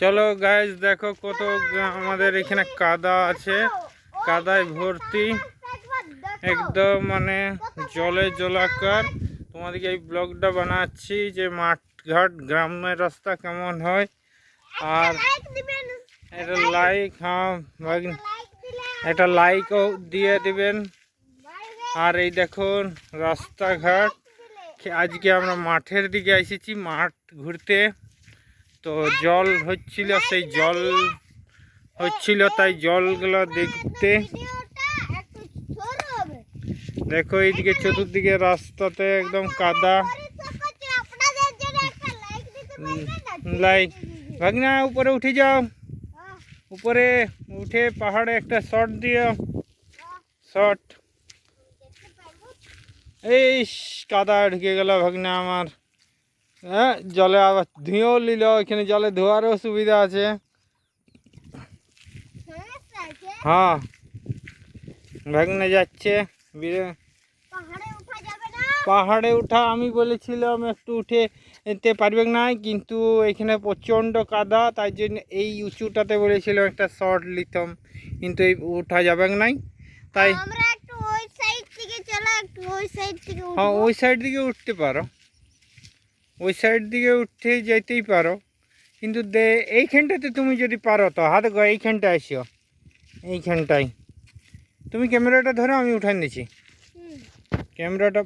চলো গাইজ দেখো কত আমাদের এখানে কাদা আছে। কাদায় ভর্তি। একদম মানে জলে জলাকার। তোমাদেরকে এই ব্লগটা বানাচ্ছি যে মাঠঘাট, গ্রামের রাস্তা কেমন হয়। আর এটা লাইক হ্যাঁ একটা লাইকও দিয়ে দিবেন। আর এই দেখুন, রাস্তাঘাট। আজকে আমরা মাঠের দিকে এসেছি, মাঠ ঘুরতে। তো জল হচ্ছিল সেই জল হচ্ছিল তাই জলগুলো দেখতে দেখো এইদিকে চতুর্দিকে রাস্তাতে একদম কাদা। লাইক ভাগনা উপরে উঠে যাও। উপরে উঠে পাহাড়ে একটা শট দিও। শট। এই কাদা ঢুকে গেল ভাগনা আমার। হ্যাঁ জলে আবার ধুয়েও নিল এখানে জলে ধোয়ারও সুবিধা আছে। হ্যাঁ ভাগনা যাচ্ছে পাহাড়ে উঠা আমি বলেছিলাম একটু উঠে যেতে পারবে না কিন্তু এখানে প্রচণ্ড কাদা তাই জন্য এই উঁচুটাতে বলেছিলাম একটা শর্ট নিতাম কিন্তু এই উঠা যাবে নাই। তাই আমরা একটু ওই সাইড থেকে চলো একটু ওই সাইড থেকে হ্যাঁ ওই সাইড দিকে উঠতে পারো। ওই সাইড দিকে উঠতে যেতেই পারো। কিন্তু দে এইখানটাতে তুমি যদি পারো তো হাত গো এইখানটা আসিও। এইখানটাই তুমি ক্যামেরাটা ধরো আমি উঠান দিছি। ক্যামেরাটা